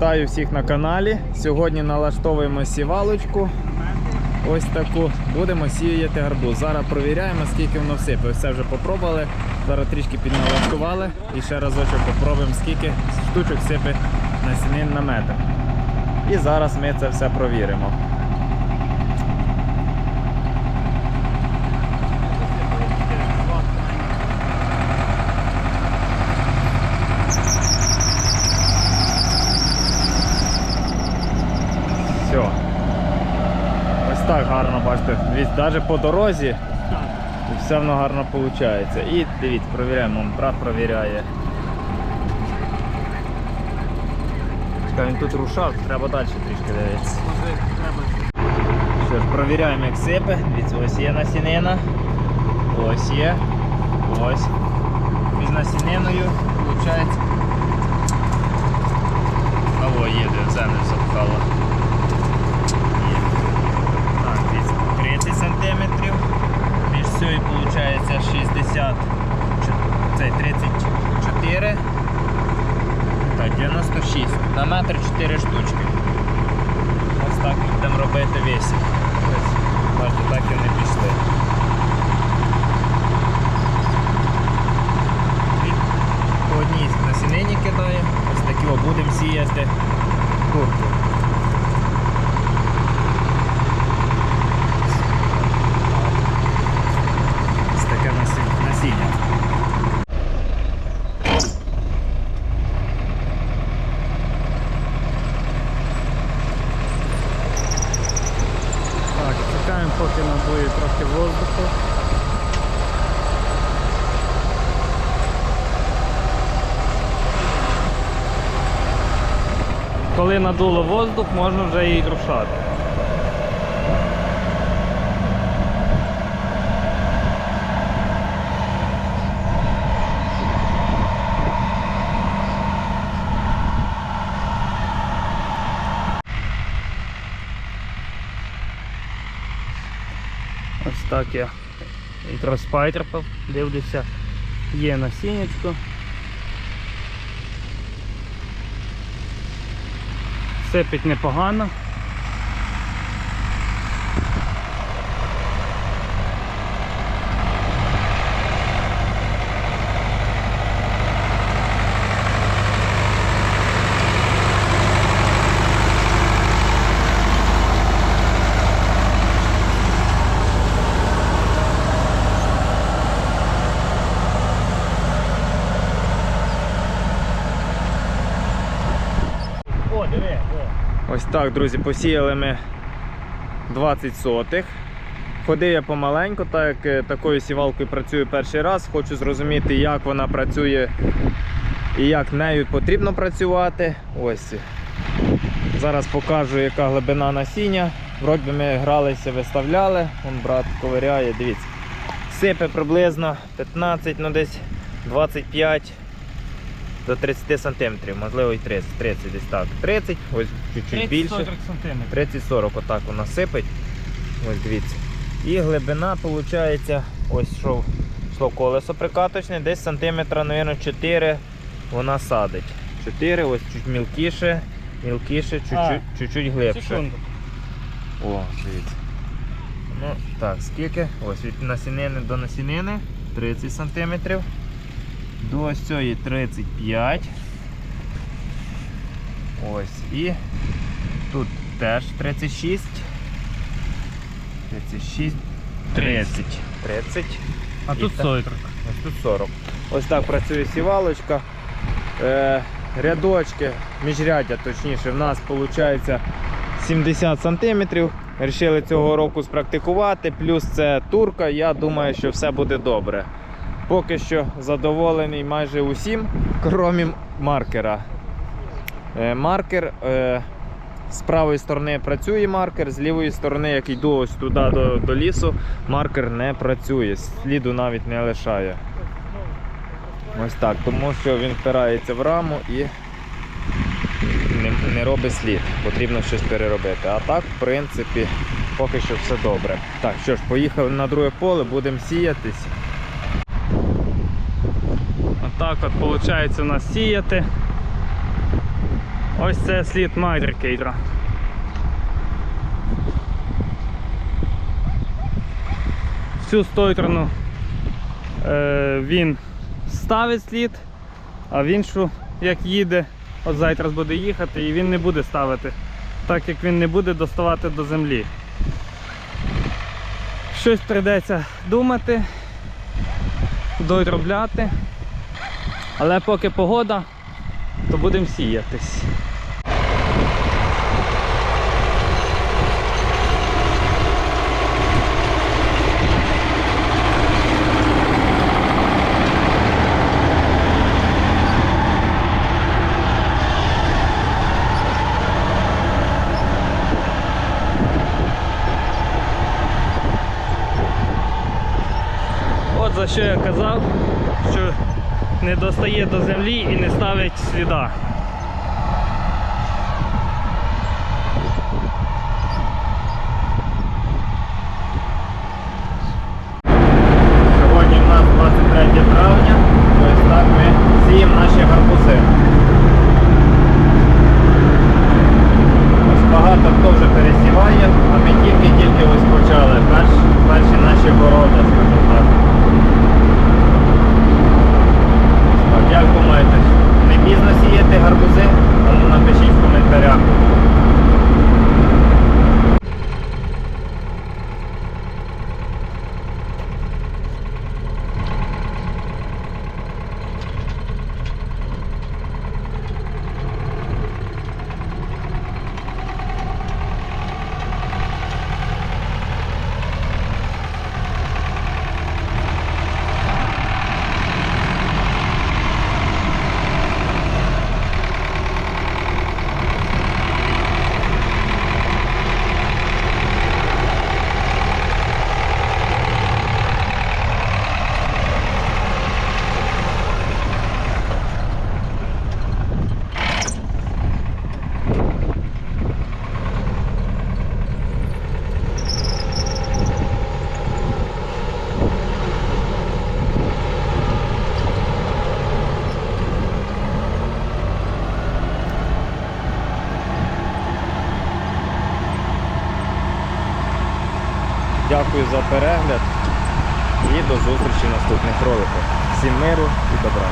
Вітаю всіх на каналі. Сьогодні налаштовуємо сівалочку. Ось таку. Будемо сіяти гарбуз. Зараз провіряємо, скільки воно всипе. Це вже попробували. Зараз трішки підналаштували. І ще разочок попробуємо, скільки штучок сипе насінин на метр. І зараз ми це все провіримо. Все. Ось так гарно бачите. Навіть по дорозі все воно гарно виходить. І дивіться, провіряємо, брат провіряє. Чекай, він тут рушав, треба далі трішки дивитися. Що ж, провіряємо, як сипе. Дивіться, ось є насінина. Ось є. Ось. Між насіниною, виходить. А во, є, де землю запхало. Є. Так, десь 30 сантиметрів. Між цією виходить 60. Це 34. Так, 96. На метр 4 штучки. Ось так будемо робити вісім. Бачите, так і не пішли. По одній насінині кидаємо. Ось такі будемо сіяти курку. Ось таке насі- насіння. Так, чекаємо, поки набує трохи воздуху. Коли надуло воздух, можна вже її рушати. Ось так я інтроспайтерпав, дивлюся. Є насіннячко. Сипить непогано. О, диви, о. Ось так, друзі, посіяли ми 20 сотих. Ходив я помаленьку, так як е, такою сівалкою працюю перший раз. Хочу зрозуміти, як вона працює і як нею потрібно працювати. Ось. Зараз покажу, яка глибина насіння. Вроді ми гралися, виставляли. Вон брат ковиряє, дивіться. Сипе приблизно 15, ну десь 25 до 30 сантиметрів, можливо і 30, 30 десь так. 30, ось чуть-чуть більше. 30-40 отак вона сипить. Ось дивіться. І глибина виходить, ось йшов, йшло колесо прикаточне, десь сантиметра, мабуть, 4 вона садить. 4, ось чуть мілкіше, мілкіше, чуть-чуть, глибше. Секунду. О, дивіться. Ну, так, скільки? Ось від насінини до насінини 30 см. До ось цієї 35. Ось. І тут теж 36. 36. 30. 30. А І тут так. 40. Ось тут 40. Ось так працює сівалочка. Е, рядочки, міжряддя точніше, в нас виходить 70 см. Рішили цього року спрактикувати, плюс це турка. Я думаю, що все буде добре. Поки що задоволений майже усім, крім маркера. Е, маркер е, з правої сторони працює маркер, з лівої сторони, як йду ось туди до, до лісу, маркер не працює, сліду навіть не лишає. Ось так, тому що він впирається в раму і не, не робить слід. Потрібно щось переробити. А так, в принципі, поки що все добре. Так, що ж, поїхали на друге поле, будемо сіятись. Отак от виходить у нас сіяти. Ось це слід майдрикейтера. В цю сторону е, він ставить слід, а в іншу, як їде, от зараз буде їхати, і він не буде ставити, так як він не буде доставати до землі. Щось прийдеться думати, доробляти. Але поки погода, то будемо сіятись. От за що я казав, що не достає до землі і не ставить сліда. Сьогодні в нас 23 травня, ось так ми сіємо наші гарбузи. Ось багато хто вже пересіває, а ми тільки-тільки ось почали. Перші, наші городи, скажімо. Так, думаєте, не пізно сіяти гарбузи? Ну напишіть в коментарях. Дякую за перегляд і до зустрічі в наступних роликах. Всім миру і добра.